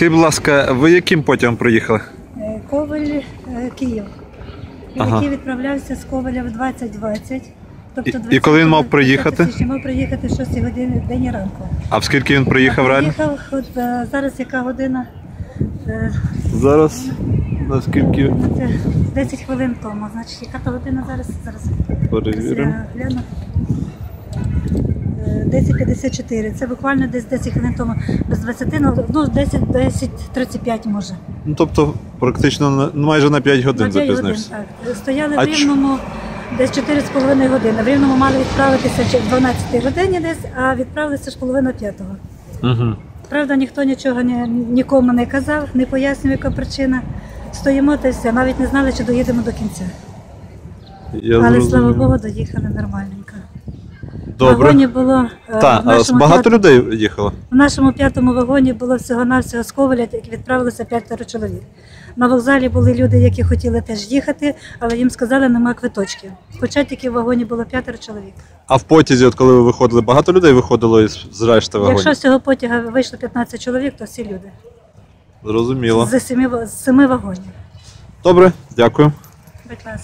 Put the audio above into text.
Скажіть, будь ласка, ви яким потягом приїхали? Е, Коваль е, Київ, Ага. який відправлявся з Коваля в 2020. Тобто І- і коли він мав приїхати? січня мав приїхати в 6 годині день ранку. А в скільки він приїхав реально? Приїхав, от е, зараз яка година? Е, Зараз наскільки це 10 хвилин тому. Значить, яка то година зараз? Зараз перевіримо. я гляну. Е, 10.54. Це буквально десь 10 хвилин тому, без 20, ну, ну 10, 10.35 може. Ну тобто практично на- ну, майже на 5 годин На 5 годин, запізнився. так. Стояли А в Рівному десь 4,5 години. В Рівному мали відправитися чи в 12 годині десь, а відправилися ж половина п'ятого. Угу. Правда, ніхто нічого ні, нікому не казав, не пояснював, яка причина. Стоїмо та й все, навіть не знали, чи доїдемо до кінця. Я Але зрозумів. слава Богу, доїхали нормальненько. Добре. вагоні було е, Так, в, нашому багато п'ят- людей їхало. в нашому п'ятому вагоні було всього-навсього з Коваля, як відправилося п'ятеро чоловік. На вокзалі були люди, які хотіли теж їхати, але їм сказали, нема квиточків. Хоча тільки в вагоні було п'ятеро чоловік. А в потязі, от коли ви виходили, багато людей виходило із з решти вагонів? Якщо з цього потяга вийшло 15 чоловік, то всі люди. Зрозуміло. З семи, з семи вагонів. Добре, дякую. Будь ласка.